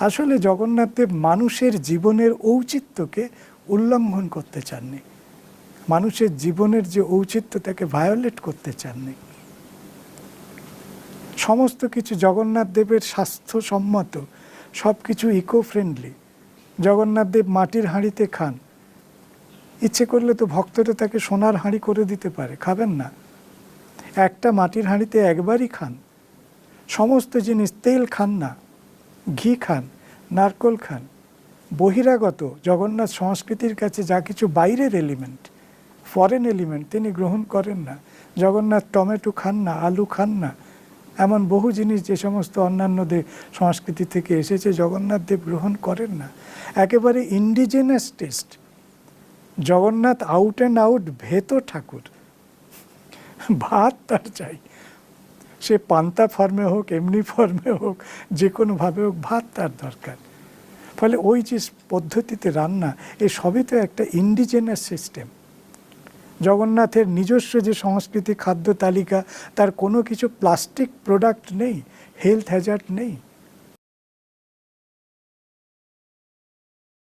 আসলে জগন্নাথদেব মানুষের জীবনের ঔচিত্যকে উল্লঙ্ঘন করতে চাননি। মানুষের জীবনের যে ঔচিত্য তাকে ভায়োলেট করতে চাননি। সমস্ত কিছু জগন্নাথ দেবের স্বাস্থ্যসম্মত সব কিছু ইকো ফ্রেন্ডলি জগন্নাথ দেব মাটির হাঁড়িতে খান। ইচ্ছে করলে তো ভক্তরা তাকে সোনার হাঁড়ি করে দিতে পারে, খাবেন না। একটা মাটির হাঁড়িতে একবারই খান। সমস্ত জিনিস তেল খান না। ঘি খান, নারকোল খান, বহিরাগত জগন্নাথ সংস্কৃতির কাছে যা কিছু বাইরের এলিমেন্ট ফরেন এলিমেন্ট তিনি গ্রহণ করেন না। জগন্নাথ টমেটো খান না, আলু খান না। এমন বহু জিনিস যে সমস্ত অন্যান্য দে সংস্কৃতি থেকে এসেছে, জগন্নাথ দেব গ্রহণ করেন না। একেবারে indigenous taste Jagannath out and out ভেতো ঠাকুর। ভাত তার চাই। সে পান্তা ফর্মে হোক, এমনি ফর্মে হোক, যে কোনোভাবে হোক, ভাত তার দরকার। ফলে ওই যে পদ্ধতিতে রান্না, এ সবই তো একটা ইন্ডিজেনাস সিস্টেম জগন্নাথের নিজস্ব যে সংস্কৃতি, খাদ্য তালিকা, তার কোনো কিছু প্লাস্টিক প্রোডাক্ট নেই হেলথ হ্যাজার্ড নেই।